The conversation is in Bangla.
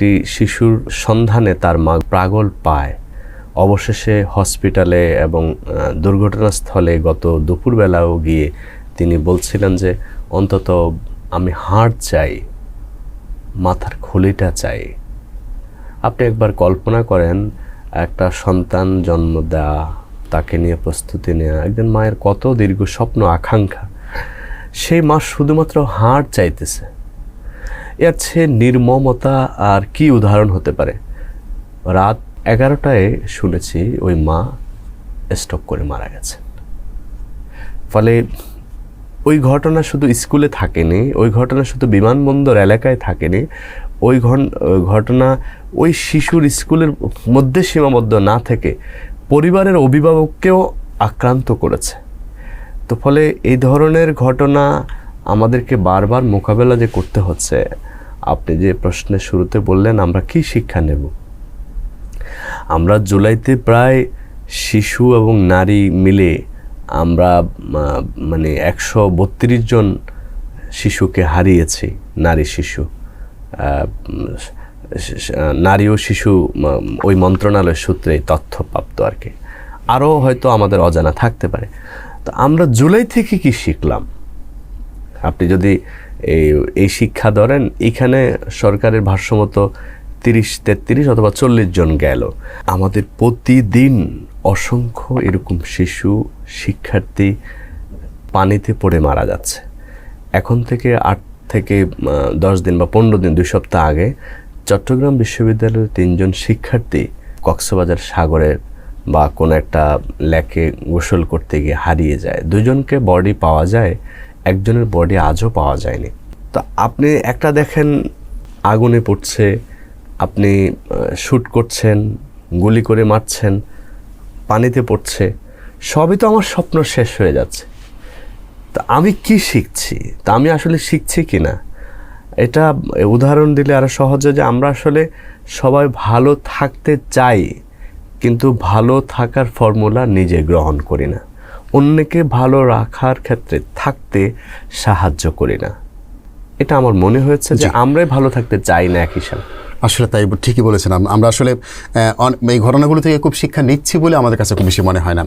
একটি শিশুর সন্ধানে তার মা প্রাগল পায়। অবশেষে হসপিটালে এবং দুর্ঘটনাস্থলে গত দুপুরবেলাও গিয়ে তিনি বলছিলেন যে, অন্তত আমি হাড় চাই, মাথার খুলিটা চাই। আপনি একবার কল্পনা করেন, একটা সন্তান জন্ম দেওয়া তাকে নিয়ে প্রস্তুতি নেওয়া একজন মায়ের কত দীর্ঘ স্বপ্ন, আকাঙ্ক্ষা। সেই মা শুধুমাত্র হাড় চাইতেছে। এর চেয়ে নির্মমতা আর কি উদাহরণ হতে পারে? রাত এগারোটায় শুনেছি ওই মা স্ট্রোক করে মারা গেছেন ফলে ওই ঘটনা শুধু স্কুলে থাকেনি, ওই ঘটনা শুধু বিমানবন্দর এলাকায় থাকেনি, ওই ঘটনা ওই শিশুর স্কুলের মধ্যে সীমাবদ্ধ না থেকে পরিবারের অভিভাবককেও আক্রান্ত করেছে। তো ফলে এই ধরনের ঘটনা আমাদেরকে বারবার মোকাবেলা যে করতে হচ্ছে, আপনি যে প্রশ্নের শুরুতে বললেন, আমরা কি শিক্ষা নেব? আমরা জুলাইতে প্রায় শিশু এবং নারী মিলে আমরা মানে একশো বত্রিশ জন শিশুকে হারিয়েছি, নারী শিশু। নারী ও শিশু ওই মন্ত্রণালয়ের সূত্রে এই তথ্য প্রাপ্ত আর কি। আরও হয়তো আমাদের অজানা থাকতে পারে। তো আমরা জুলাই থেকে কি শিখলাম? আপনি যদি এই শিক্ষা ধরেন, এখানে সরকারের ভাষ্যমতো তিরিশ, তেত্রিশ অথবা চল্লিশ জন গেল। আমাদের প্রতিদিন অসংখ্য এরকম শিশু, শিক্ষার্থী পানিতে পড়ে মারা যাচ্ছে। এখন থেকে আট থেকে দশ দিন বা পনেরো দিন, দুই সপ্তাহ আগে চট্টগ্রাম বিশ্ববিদ্যালয়ের তিনজন শিক্ষার্থী কক্সবাজার সাগরের বা কোনো একটা লেকে গোসল করতে গিয়ে হারিয়ে যায়। দুজনকে বডি পাওয়া যায় একজনের বডি আজও পাওয়া যায়নি। তো আপনি একটা দেখেন, আগুনে পড়ছে, আপনি শ্যুট করছেন, গুলি করে মারছেন, পানিতে পড়ছে, সবই তো আমার স্বপ্ন শেষ হয়ে যাচ্ছে। তা আমি কি শিখছি? তা আমি আসলে শিখছি কি না? এটা উদাহরণ দিলে আরও সহজে যে আমরা আসলে সবাই ভালো থাকতে চাই, কিন্তু ভালো থাকার ফর্মুলা নিজে গ্রহণ করি না। অন্যকে ভালো রাখার ক্ষেত্রে থাকতে সাহায্য করি না। এটা আমার মনে হয়েছে যে আমরাই ভালো থাকতে চাই না এক হিসাবে। আসলে তাই ঠিকই বলেছেন আমরা আসলে এই ঘটনাগুলো থেকে খুব শিক্ষা নিচ্ছি বলে আমাদের কাছে খুব বেশি মনে হয় না।